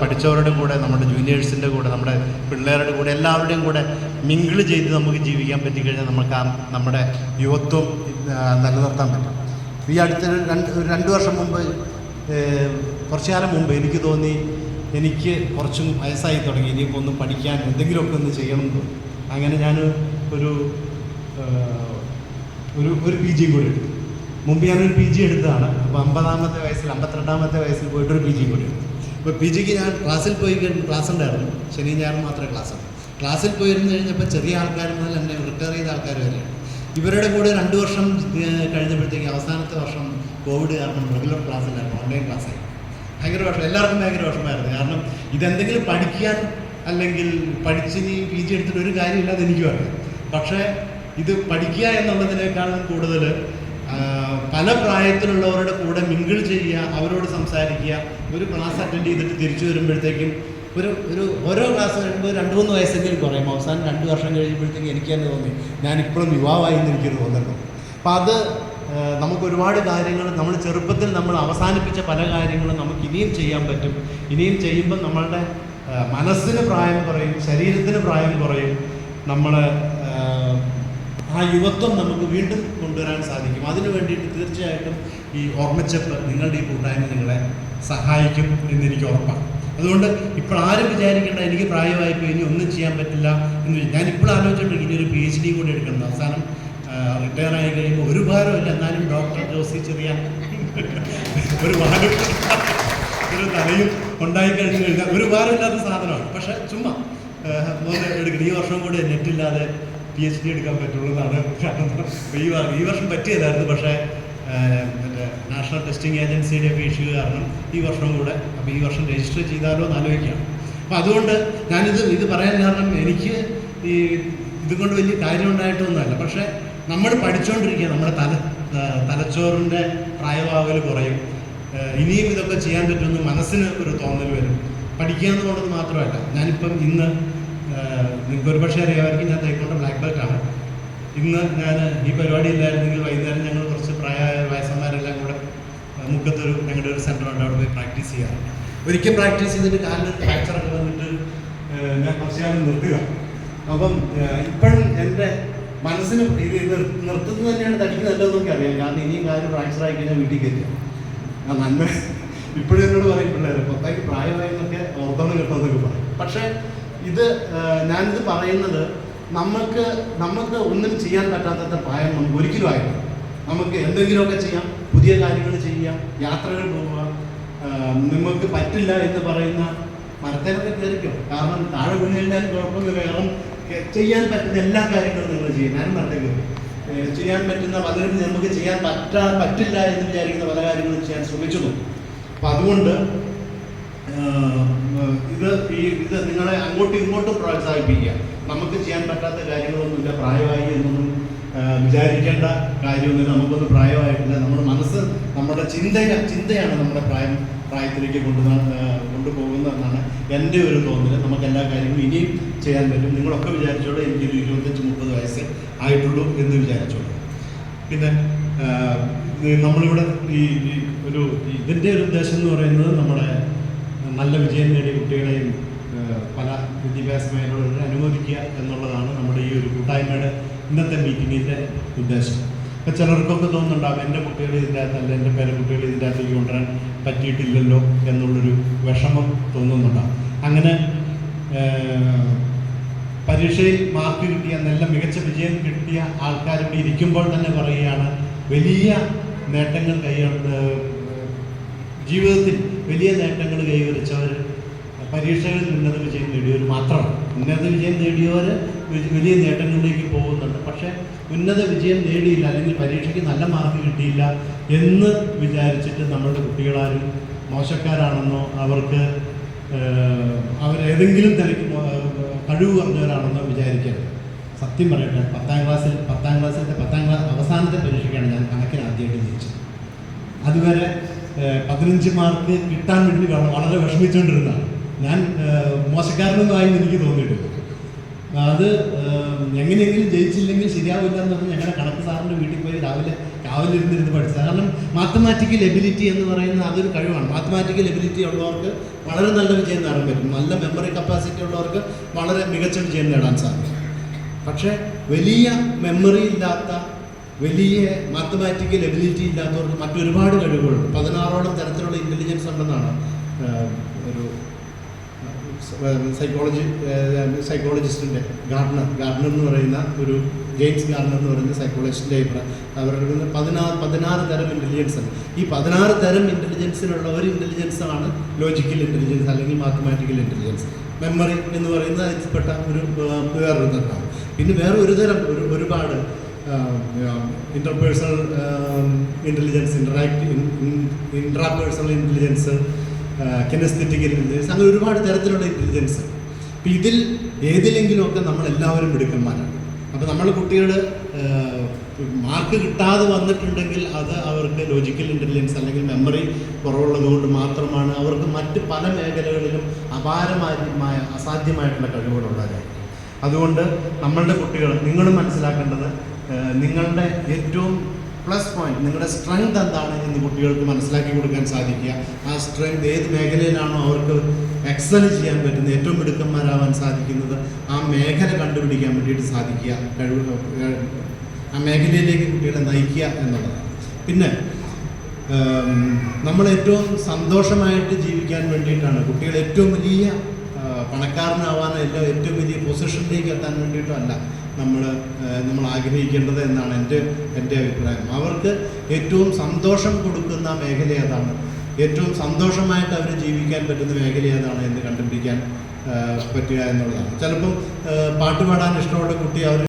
പഠിച്ചവരുടെ കൂടെ നമ്മുടെ ജൂനിയേഴ്സിന്റെ കൂടെ നമ്മുടെ പിള്ളേരുടെ കൂടെ എല്ലാവരുടെയും കൂടെ മിങ്കിൾ ചെയ്ത് നമുക്ക് ജീവിക്കാൻ പറ്റിക്കഴിഞ്ഞാൽ നമുക്ക് ആ നമ്മുടെ യുവത്വം നിലനിർത്താൻ പറ്റും. ഈ അടുത്ത രണ്ട് രണ്ട് വർഷം മുമ്പ് കുറച്ചു കാലം മുമ്പ് എനിക്ക് തോന്നി എനിക്ക് കുറച്ചും വയസ്സായി തുടങ്ങി. ഇനിയിപ്പോൾ ഒന്ന് പഠിക്കാൻ എന്തെങ്കിലുമൊക്കെ ഒന്ന് ചെയ്യണം അങ്ങനെ ഞാൻ ഒരു ഒരു ഒരു പി ജിയും കൂടി എടുത്തു. മുമ്പ് ഞാനൊരു പി ജി എടുത്തതാണ്. അപ്പോൾ അമ്പതാമത്തെ വയസ്സിൽ അമ്പത്തിരണ്ടാമത്തെ വയസ്സിൽ പോയിട്ടൊരു പി ജിയും കൂടി എടുത്തു. അപ്പോൾ പി ജിക്ക് ഞാൻ ക്ലാസ്സിൽ പോയി കഴിഞ്ഞ് ക്ലാസ് ഉണ്ടായിരുന്നു. ശനി ഞായറും മാത്രമേ ക്ലാസ് ഉള്ളൂ. ക്ലാസ്സിൽ പോയിരുന്നു കഴിഞ്ഞപ്പോൾ ചെറിയ ആൾക്കാർ മുതൽ എന്നെ റിട്ടയർ ചെയ്ത ആൾക്കാർ വരെയാണ് ഇവരുടെ കൂടെ രണ്ട് വർഷം കഴിഞ്ഞപ്പോഴത്തേക്ക് അവസാനത്തെ വർഷം കോവിഡ് കാരണം റെഗുലർ ക്ലാസ്സിലായിരുന്നു ഓൺലൈൻ ക്ലാസ്സായി ഭയങ്കര വിഷമം എല്ലാവർക്കും ഭയങ്കര വിഷമമായിരുന്നു. കാരണം ഇതെന്തെങ്കിലും പഠിക്കാൻ അല്ലെങ്കിൽ പഠിച്ചിനി പി ജി എടുത്തിട്ട് ഒരു കാര്യമില്ലാതെ എനിക്കും അറിയാം. പക്ഷേ ഇത് പഠിക്കുക എന്നുള്ളതിനേക്കാളും കൂടുതൽ പല പ്രായത്തിലുള്ളവരുടെ കൂടെ മിങ്കിൾ ചെയ്യുക അവരോട് സംസാരിക്കുക ഒരു ക്ലാസ് അറ്റൻഡ് ചെയ്തിട്ട് തിരിച്ചു വരുമ്പോഴത്തേക്കും ഒരു ഒരു ഓരോ ക്ലാസ് കഴിയുമ്പോൾ രണ്ട് മൂന്ന് വയസ്സെങ്കിലും കുറയും. അവസാനം രണ്ട് വർഷം കഴിയുമ്പോഴത്തേക്കും എനിക്ക് തന്നെ തോന്നി ഞാൻ ഇപ്പോഴും യുവാവായി എന്ന് എനിക്ക് തോന്നുന്നു. അപ്പം അത് നമുക്ക് ഒരുപാട് കാര്യങ്ങൾ നമ്മൾ ചെറുപ്പത്തിൽ നമ്മൾ അവസാനിപ്പിച്ച പല കാര്യങ്ങളും നമുക്ക് ഇനിയും ചെയ്യാൻ പറ്റും. ഇനിയും ചെയ്യുമ്പോൾ നമ്മളുടെ മനസ്സിന് പ്രായം കുറയും ശരീരത്തിന് പ്രായം കുറയും. നമ്മൾ ആ യുവത്വം നമുക്ക് വീണ്ടും കൊണ്ടുവരാൻ സാധിക്കും. അതിനു വേണ്ടിയിട്ട് തീർച്ചയായിട്ടും ഈ ഓർമ്മച്ചപ്പ് നിങ്ങളുടെ ഈ കൂട്ടായ്മ നിങ്ങളെ സഹായിക്കും എന്ന് എനിക്ക് ഉറപ്പാണ്. അതുകൊണ്ട് ഇപ്പോൾ ആരും വിചാരിക്കേണ്ട എനിക്ക് പ്രായമായിപ്പോൾ ഇനി ഒന്നും ചെയ്യാൻ പറ്റില്ല എന്ന് ഞാൻ ഇപ്പോൾ ആലോചിച്ചിട്ടുണ്ട് ഇനി ഒരു പി എച്ച് ഡി കൂടി എടുക്കണം. അവസാനം റിട്ടയർ ആയി കഴിയുമ്പോൾ ഒരു ഭാരമില്ല എന്നാലും ഡോക്ടർ ജോസി ചെറിയ ഒരു ഭാരം ഒരു തലയും ഉണ്ടായി കഴിഞ്ഞു കഴിഞ്ഞാൽ ഒരു ഭാരമില്ലാത്ത സാധനമാണ്. പക്ഷെ ചുമ്മാ എടുക്കണം ഈ വർഷം കൂടി നെറ്റില്ലാതെ പി എച്ച് ഡി എടുക്കാൻ പറ്റുള്ളൂ എന്നാണ് കാരണം. ഈ വർഷം പറ്റിയതായിരുന്നു. പക്ഷേ മറ്റേ നാഷണൽ ടെസ്റ്റിംഗ് ഏജൻസിയുടെ ഒക്കെ ഇഷ്യൂ കാരണം ഈ വർഷം കൂടെ അപ്പോൾ ഈ വർഷം രജിസ്റ്റർ ചെയ്താലോ എന്ന് ആലോചിക്കുകയാണ്. അപ്പോൾ അതുകൊണ്ട് ഞാനിത് ഇത് പറയാൻ കാരണം എനിക്ക് ഈ ഇതുകൊണ്ട് വലിയ കാര്യം ഉണ്ടായിട്ടൊന്നുമല്ല. പക്ഷേ നമ്മൾ പഠിച്ചുകൊണ്ടിരിക്കുക നമ്മുടെ തല തലച്ചോറിന്റെ പ്രായമാവൽ കുറയും. ഇനിയും ഇതൊക്കെ ചെയ്യാൻ പറ്റുമെന്ന് മനസ്സിന് ഒരു തോന്നൽ വരും. പഠിക്കുക എന്നുള്ളത് മാത്രമല്ല. ഞാനിപ്പം ഇന്ന് ഏഹ്, ഒരു പക്ഷേ അറിയാമായിരിക്കും ഞാൻ തൈക്കൊണ്ട് ബ്ലാക്ക് ബെൽറ്റ് ആണ്. ഇന്ന് ഞാൻ ഈ പരിപാടി ഇല്ലായിരുന്നെങ്കിൽ വൈകുന്നേരം ഞങ്ങൾ കുറച്ച് പ്രായമായ വയസ്സന്മാരെല്ലാം കൂടെ മുക്കത്തൊരു ഞങ്ങളുടെ ഒരു സെന്റർ ഉണ്ട് അവിടെ പോയി പ്രാക്ടീസ് ചെയ്യാറുണ്ട് ഒരിക്കൽ പ്രാക്ടീസ് ചെയ്തിട്ട് കാലിന് ഫ്രാക്ചറൊക്കെ വന്നിട്ട് ഞാൻ കുറച്ച് കാലം നിർത്തുക. അപ്പം ഇപ്പോഴും എന്റെ മനസ്സിന് ഇത് നിർ- നിർത്തുന്നത് തന്നെയാണ് തടിക്ക് നല്ലതെന്നൊക്കെ അറിയാം. കാരണം ഇനിയും കാര്യം ഫ്രാക്ചർ ആയി കഴിഞ്ഞാൽ വീട്ടിൽ കയറ്റുക. ആ നന്മ ഇപ്പോഴും എന്നോട് പറയും പിള്ളേർ പത്തായി പ്രായമായെന്നൊക്കെ ഓർത്തോണം കിട്ടുമെന്നൊക്കെ പറയും. പക്ഷേ ഇത് ഞാനിത് പറയുന്നത് നമുക്ക് നമുക്ക് ഒന്നും ചെയ്യാൻ പറ്റാത്ത പ്രായം നമുക്ക് ഒരിക്കലും ആയിട്ടില്ല. നമുക്ക് എന്തെങ്കിലുമൊക്കെ ചെയ്യാം. പുതിയ കാര്യങ്ങൾ ചെയ്യാം. യാത്രകൾ പോവുക നിങ്ങൾക്ക് പറ്റില്ല എന്ന് പറയുന്ന മരത്തേനൊക്കെ കയറിക്കോ. കാരണം താഴെ വീണ് കുഴപ്പമില്ല കാരണം ചെയ്യാൻ പറ്റുന്ന എല്ലാ കാര്യങ്ങളും നിങ്ങൾ ചെയ്യും ഞാനും മരത്തെ ചെയ്യാൻ പറ്റുന്ന പലരും നമുക്ക് ചെയ്യാൻ പറ്റാ പറ്റില്ല എന്ന് വിചാരിക്കുന്ന പല കാര്യങ്ങളും ചെയ്യാൻ ശ്രമിച്ചു അപ്പം അതുകൊണ്ട് ഇത് ഈ ഇത് നിങ്ങളെ അങ്ങോട്ടും ഇങ്ങോട്ടും പ്രോത്സാഹിപ്പിക്കുക. നമുക്ക് ചെയ്യാൻ പറ്റാത്ത കാര്യങ്ങളൊന്നുമില്ല. പ്രായമായി എന്നൊന്നും വിചാരിക്കേണ്ട കാര്യമൊന്നും നമുക്കൊന്നും പ്രായമായിട്ടില്ല. നമ്മുടെ മനസ്സ് നമ്മുടെ ചിന്ത ചിന്തയാണ് നമ്മുടെ പ്രായം പ്രായത്തിലേക്ക് കൊണ്ടു കൊണ്ടുപോകുന്നതെന്നാണ് എന്റെ ഒരു തോന്നൽ നമുക്ക് എല്ലാ കാര്യങ്ങളും ഇനിയും ചെയ്യാൻ പറ്റും. നിങ്ങളൊക്കെ വിചാരിച്ചോളൂ എനിക്കൊരു ഇരുപത്തഞ്ച് മുപ്പത് വയസ്സ് ആയിട്ടുള്ളൂ എന്ന് വിചാരിച്ചോളൂ. പിന്നെ നമ്മളിവിടെ ഈ ഒരു ഇതിന്റെ ഒരു ഉദ്ദേശം എന്ന് പറയുന്നത് നമ്മുടെ നല്ല വിജയം നേടിയ കുട്ടികളെയും പല വിദ്യാഭ്യാസ മേഖലകളിൽ അനുമോദിക്കുക എന്നുള്ളതാണ് നമ്മുടെ ഈ ഒരു കൂട്ടായ്മയുടെ ഇന്നത്തെ മീറ്റിങ്ങിന്റെ ഉദ്ദേശം. ഇപ്പം ചിലർക്കൊക്കെ തോന്നുന്നുണ്ടാവും എന്റെ കുട്ടികൾ ഇതിന്റെ അകത്തല്ല എന്റെ പേരക്കുട്ടികൾ ഇതിന്റെ അകത്തേക്ക് കൊണ്ടുവരാൻ പറ്റിയിട്ടില്ലല്ലോ എന്നുള്ളൊരു വിഷമം തോന്നുന്നുണ്ടാവും. അങ്ങനെ പരീക്ഷയിൽ മാർക്ക് കിട്ടിയ നല്ല മികച്ച വിജയം കിട്ടിയ ആൾക്കാർ ഇവിടെ ഇരിക്കുമ്പോൾ തന്നെ പറയുകയാണ് വലിയ നേട്ടങ്ങൾ കൈ ജീവിതത്തിൽ വലിയ നേട്ടങ്ങൾ കൈവരിച്ചവർ പരീക്ഷകളിൽ ഉന്നത വിജയം നേടിയവർ മാത്രമാണ് ഉന്നത വിജയം നേടിയവർ വലിയ നേട്ടങ്ങളിലേക്ക് പോകുന്നുണ്ട്. പക്ഷേ ഉന്നത വിജയം നേടിയില്ല അല്ലെങ്കിൽ പരീക്ഷയ്ക്ക് നല്ല മാർക്ക് കിട്ടിയില്ല എന്ന് വിചാരിച്ചിട്ട് നമ്മളുടെ കുട്ടികളാരും മോശക്കാരാണെന്നോ അവർക്ക് അവരേതെങ്കിലും മോ- കഴിവ് കുറഞ്ഞവരാണെന്നോ വിചാരിക്കരുത്. സത്യം പറയട്ടെ പത്താം ക്ലാസ്സിൽ പത്താം ക്ലാസ്സിലത്തെ പത്താം ക്ലാസ് അവസാനത്തെ പരീക്ഷയ്ക്കാണ് ഞാൻ കണക്കിന് ആദ്യമായിട്ട് ജയിച്ചത്. അതുവരെ പതിനഞ്ച് മാർക്ക് കിട്ടാൻ വേണ്ടി വള- വളരെ വിഷമിച്ചുകൊണ്ടിരുന്നതാണ് ഞാൻ മോശക്കാരനൊന്നും എനിക്ക് തോന്നിയിട്ടില്ല. അത് എങ്ങനെയെങ്കിലും ജയിച്ചില്ലെങ്കിൽ ശരിയാവില്ല എന്ന് പറഞ്ഞ് ഞങ്ങളുടെ കണക്ക് സാറിന്റെ വീട്ടിൽ പോയി രാവിലെ രാവിലെ ഇരുന്നിരുന്ന് പഠിച്ചത്. കാരണം മാത്തമാറ്റിക്കൽ എബിലിറ്റി എന്ന് പറയുന്ന അതൊരു കഴിവാണ്. മാത്തമാറ്റിക്കൽ എബിലിറ്റി ഉള്ളവർക്ക് വളരെ നല്ല വിജയം നേടാൻ പറ്റും. നല്ല മെമ്മറി കപ്പാസിറ്റി ഉള്ളവർക്ക് വളരെ മികച്ച വിജയം നേടാൻ സാധിക്കും. പക്ഷേ വലിയ മെമ്മറി ഇല്ലാത്ത വലിയ മാത്തമാറ്റിക്കൽ എബിലിറ്റി ഇല്ലാത്തവർക്ക് മറ്റൊരുപാട് കഴിവുകളുണ്ട് പതിനാറോളം തരത്തിലുള്ള ഇന്റലിജൻസ് ഉണ്ടെന്നാണ് ഒരു സൈക്കോളജി സൈക്കോളജിസ്റ്റിന്റെ ഗാർഡനർ ഗാർഡനർ എന്ന് പറയുന്ന ഒരു ജെയിംസ് ഗാർഡനർ എന്ന് പറയുന്ന സൈക്കോളജിസ്റ്റിന്റെ അഭിപ്രായം. അവരുടെ പതിനാറ് പതിനാറ് തരം ഇന്റലിജൻസ് ഉണ്ട്. ഈ പതിനാറ് തരം ഇന്റലിജൻസിലുള്ള ഒരു ഇന്റലിജൻസ് ആണ് ലോജിക്കൽ ഇന്റലിജൻസ് അല്ലെങ്കിൽ മാത്തമാറ്റിക്കൽ ഇന്റലിജൻസ് മെമ്മറി എന്ന് പറയുന്ന അതിൽപ്പെട്ട ഒരു വേറൊരു തരമാണ്. പിന്നെ വേറെ ഒരു തരം ഒരു ഒരുപാട് interpersonal intelligence interact intrapersonal intelligence kinesthetic intelligence അങ്ങനെ ഒരുപാട് തരത്തിലുള്ള ഇന്റലിജൻസ് അപ്പം ഇതിൽ ഏതിലെങ്കിലുമൊക്കെ നമ്മൾ എല്ലാവരും മിടുക്കന്മാരാണ് അപ്പോൾ നമ്മൾ കുട്ടികൾ മാർക്ക് കിട്ടാതെ വന്നിട്ടുണ്ടെങ്കിൽ അത് അവർക്ക് ലോജിക്കൽ ഇന്റലിജൻസ് അല്ലെങ്കിൽ മെമ്മറി കുറവുള്ളത് കൊണ്ട് മാത്രമാണ് അവർക്ക് മറ്റ് പല മേഖലകളിലും അപാരമായ അസാധ്യമായിട്ടുള്ള കഴിവുകളുള്ളവരായിരിക്കും അതുകൊണ്ട് നമ്മളുടെ കുട്ടികൾ നിങ്ങൾ മനസ്സിലാക്കേണ്ടത് നിങ്ങളുടെ ഏറ്റവും പ്ലസ് പോയിന്റ് നിങ്ങളുടെ സ്ട്രെങ്ത് എന്താണ് എന്ന് കുട്ടികൾക്ക് മനസ്സിലാക്കി കൊടുക്കാൻ സാധിക്കുക. ആ സ്ട്രെങ്ത് ഏത് മേഖലയിലാണോ അവർക്ക് എക്സൽ ചെയ്യാൻ പറ്റുന്നത് ഏറ്റവും മിടുക്കന്മാരാവാൻ സാധിക്കുന്നത് ആ മേഖല കണ്ടുപിടിക്കാൻ വേണ്ടിയിട്ട് സാധിക്കുക കഴിവ് ആ മേഖലയിലേക്ക് കുട്ടികളെ നയിക്കുക എന്നുള്ളതാണ്. പിന്നെ നമ്മൾ ഏറ്റവും സന്തോഷമായിട്ട് ജീവിക്കാൻ വേണ്ടിയിട്ടാണ് കുട്ടികൾ ഏറ്റവും വലിയ പണക്കാരനാവാനോ എല്ലാം ഏറ്റവും വലിയ പൊസിഷനിലേക്ക് എത്താൻ വേണ്ടിയിട്ടോ അല്ല നമ്മൾ നമ്മൾ ആഗ്രഹിക്കേണ്ടത് എന്നാണ് എന്റെ എന്റെ അഭിപ്രായം. അവർക്ക് ഏറ്റവും സന്തോഷം കൊടുക്കുന്ന മേഖല ഏതാണ്? ഏറ്റവും സന്തോഷമായിട്ട് അവർ ജീവിക്കാൻ പറ്റുന്ന മേഖല ഏതാണ് എന്ന് കണ്ടുപിടിക്കാൻ പറ്റുക എന്നുള്ളതാണ്. ചിലപ്പം പാട്ട് പാടാൻ ഇഷ്ടമുള്ള കുട്ടി അവർ